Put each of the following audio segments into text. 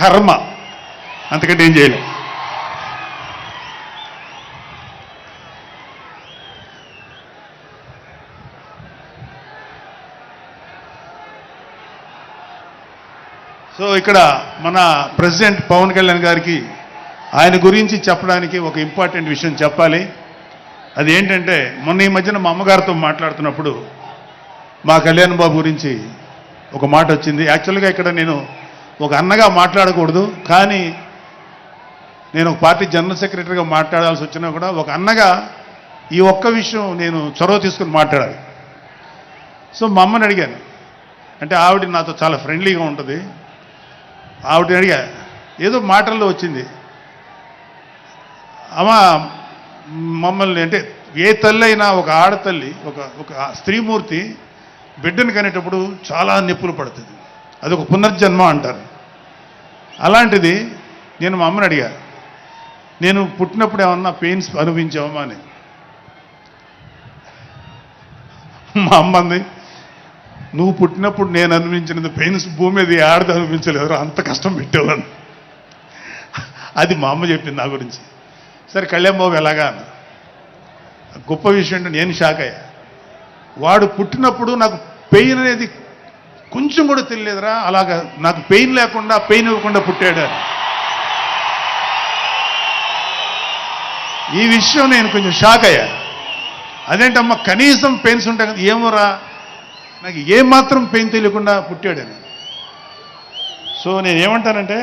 కర్మ. అంతకంటే ఏం చేయలేం. సో ఇక్కడ మన ప్రెసిడెంట్ పవన్ కళ్యాణ్ గారికి ఆయన గురించి చెప్పడానికి ఒక ఇంపార్టెంట్ విషయం చెప్పాలి. అది ఏంటంటే మొన్న ఈ మధ్యన మా అమ్మగారితో మాట్లాడుతున్నప్పుడు మా కళ్యాణ్ బాబు గురించి ఒక మాట వచ్చింది. యాక్చువల్గా ఇక్కడ నేను ఒక అన్నగా మాట్లాడకూడదు కానీ నేను ఒక పార్టీ జనరల్ సెక్రటరీగా మాట్లాడాల్సి వచ్చినా కూడా ఒక అన్నగా ఈ ఒక్క విషయం నేను చొరవ తీసుకుని మాట్లాడాలి. సో మా అమ్మని అడిగాను. అంటే ఆవిడ నాతో చాలా ఫ్రెండ్లీగా ఉంటుంది. ఆవిడని అడిగా ఏదో మాటల్లో వచ్చింది. అమ్మ మమ్మల్ని అంటే ఏ తల్లి అయినా ఒక ఆడతల్లి ఒక ఒక స్త్రీమూర్తి బిడ్డను కనేటప్పుడు చాలా నిప్పులు పడుతుంది. అది ఒక పునర్జన్మ అంటారు. అలాంటిది నేను మా అమ్మని అడిగా నేను పుట్టినప్పుడు ఏమన్నా పెయిన్స్ అనుభవించావమ్మా అని. మా అమ్మ అంది నువ్వు పుట్టినప్పుడు నేను అనుభవించినది పెయిన్స్ భూమి మీద ఆడది అనుభవించలేదు అంత కష్టం పెట్టేవాడు అది మా అమ్మ చెప్పింది నా గురించి. సరే కళ్యాణ్ బాబు ఎలాగా? అన్న గొప్ప విషయం అంటే నేను షాక్ అయ్యా. వాడు పుట్టినప్పుడు నాకు పెయిన్ అనేది కొంచెం కూడా తెలియలేదురా. అలాగా నాకు పెయిన్ లేకుండా పెయిన్ ఇవ్వకుండా పుట్టాడు. ఈ విషయం నేను కొంచెం షాక్ అయ్యా. అదేంటమ్మా కనీసం పెయిన్స్ ఉంటాయి కదా ఏమోరా? నాకు ఏమాత్రం పెయిన్ తెలియకుండా పుట్టాడని సో నేను ఏమంటానంటే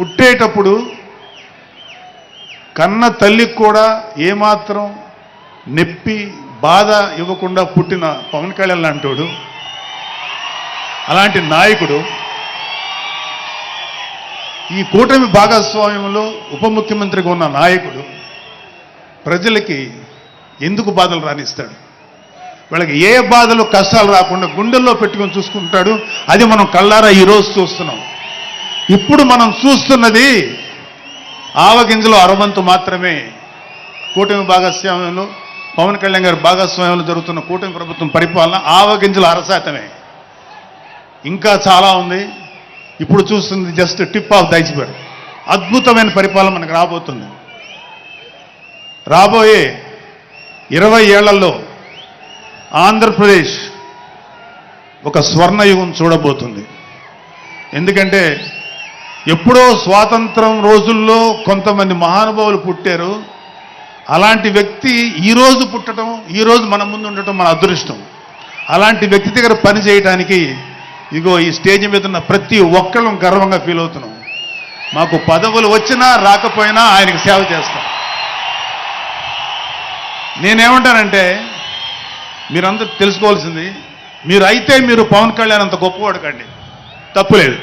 పుట్టేటప్పుడు కన్న తల్లికి కూడా ఏమాత్రం నొప్పి బాధ ఇవ్వకుండా పుట్టిన పవన్ కళ్యాణ్ లాంటోడు అలాంటి నాయకుడు ఈ కూటమి భాగస్వామ్యంలో ఉప ముఖ్యమంత్రిగా ఉన్న నాయకుడు ప్రజలకి ఎందుకు బాధలు రానిస్తాడు? వాళ్ళకి ఏ బాధలు కష్టాలు రాకుండా గుండెల్లో పెట్టుకొని చూసుకుంటాడు? అది మనం కళ్ళారా ఈరోజు చూస్తున్నాం. ఇప్పుడు మనం చూస్తున్నది ఆవగింజలో అరవంతు మాత్రమే కూటమి భాగస్వామ్యంలో పవన్ కళ్యాణ్ గారి భాగస్వామ్యంలో జరుగుతున్న కూటమి ప్రభుత్వం పరిపాలన ఆవగింజల అరశాతమే ఇంకా చాలా ఉంది. ఇప్పుడు చూస్తుంది జస్ట్ టిప్ ఆఫ్ ద అద్భుతమైన పరిపాలన మనకు రాబోతుంది. రాబోయే ఇరవై ఏళ్ళలో ఆంధ్రప్రదేశ్ ఒక స్వర్ణయుగం చూడబోతుంది. ఎందుకంటే ఎప్పుడో స్వాతంత్రం రోజుల్లో కొంతమంది మహానుభావులు పుట్టారు. అలాంటి వ్యక్తి ఈరోజు పుట్టడం ఈ రోజు మన ముందు ఉండటం మన అదృష్టం. అలాంటి వ్యక్తి దగ్గర పని చేయడానికి ఇగో ఈ స్టేజ్ మీద ఉన్న ప్రతి ఒక్కళ్ళం గర్వంగా ఫీల్ అవుతున్నాం. మాకు పదవులు వచ్చినా రాకపోయినా ఆయనకు సేవ చేస్తాం. నేనేమంటానంటే మీరందరూ తెలుసుకోవాల్సింది మీరు అయితే మీరు పవన్ కళ్యాణ్ అంత గొప్పవాడు కండి. తప్పులేదు.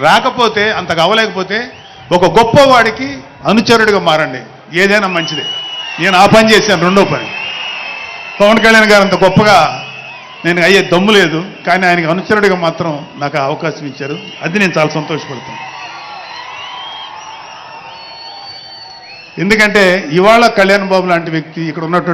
రాకపోతే అంత అవ్వలేకపోతే ఒక గొప్పవాడికి అనుచరుడిగా మారండి. ఏదైనా మంచిదే. నేను ఆ పని చేశాను రెండో పని. పవన్ కళ్యాణ్ గారు అంత గొప్పగా నేను అయ్యే దమ్ము లేదు కానీ ఆయనకు అనుచరుడిగా మాత్రం నాకు అవకాశం ఇచ్చారు. అది నేను చాలా సంతోషపడుతాను. ఎందుకంటే ఇవాళ కళ్యాణ్ బాబు లాంటి వ్యక్తి ఇక్కడ ఉన్నటువంటి